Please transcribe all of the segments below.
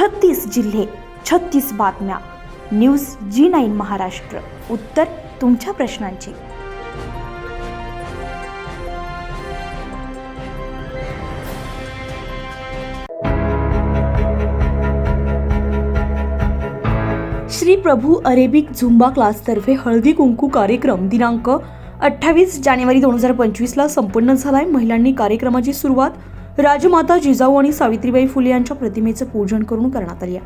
छत्तीस जिल्हे छत्तीस बातम्या. News G nine Maharashtra. उत्तर तुमच्या प्रश्नांची. श्री प्रभू अरेबिक झुंबा क्लासतर्फे हळदी कुंकू कार्यक्रम दिनांक अठ्ठावीस जानेवारी दोन हजार पंचवीसला संपन्न आहे महिलांनी कार्यक्रमाची सुरुवात राजमाता जिजाऊ आणि सावित्रीबाई फुले यांच्या प्रतिमेचं पूजन करून करण्यात आली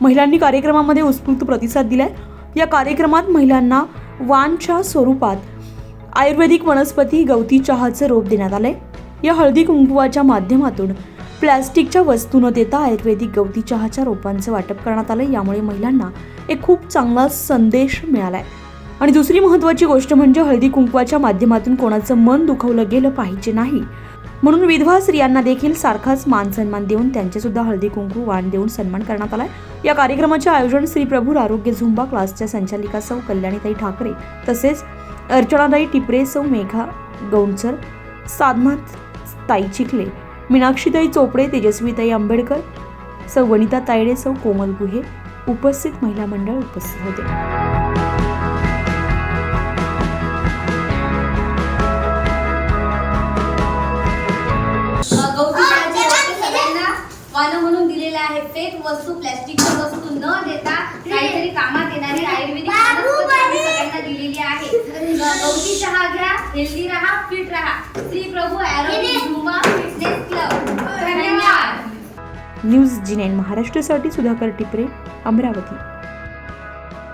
महिलांनी कार्यक्रमामध्ये उत्स्फूर्त प्रतिसाद दिलाय. या कार्यक्रमात महिलांना वानच्या स्वरूपात आयुर्वेदिक वनस्पती गवती चहाचं रोप देण्यात आलंय. या हळदी कुंकुवाच्या माध्यमातून प्लॅस्टिकच्या वस्तू न देता आयुर्वेदिक गवती चहाच्या रोपांचं वाटप करण्यात आलं यामुळे महिलांना एक खूप चांगला संदेश मिळाला आहे आणि दुसरी महत्त्वाची गोष्ट म्हणजे हळदी कुंकवाच्या माध्यमातून कोणाचं मन दुखवलं गेलं पाहिजे नाही म्हणून विधवा स्त्रियांना देखील सारखाच मान सन्मान देऊन त्यांचे सुद्धा हळदी कुंकू वाण देऊन सन्मान करण्यात आलाय. या कार्यक्रमाचे आयोजन श्री प्रभूर आरोग्य झुंबा क्लासच्या संचालिका सौ कल्याणीताई ठाकरे तसेच अर्चनाताई टिपरे सौ मेघा गौंडसर साधना ताई चिखले मीनाक्षीताई चोपडे तेजस्वीताई आंबेडकर सौ वनिता तायडे सौ कोमल गुहे उपस्थित महिला मंडळ उपस्थित होते. वानं म्हणून दिलेले आहे. फेक वस्तू प्लॅस्टिकची वस्तू न देता काहीतरी कामात येणारी आयुर्वेदिक वनस्पती सगळ्यांना दिलेली आहे. गौती चहा घ्या हेल्दी राहा फिट राहा. श्री प्रभू आरोग्य झुंबा फिटनेस क्लब. धन्यवाद. न्यूज जी नाईन महाराष्ट्रासाठी सुधाकर टिपरे अमरावती.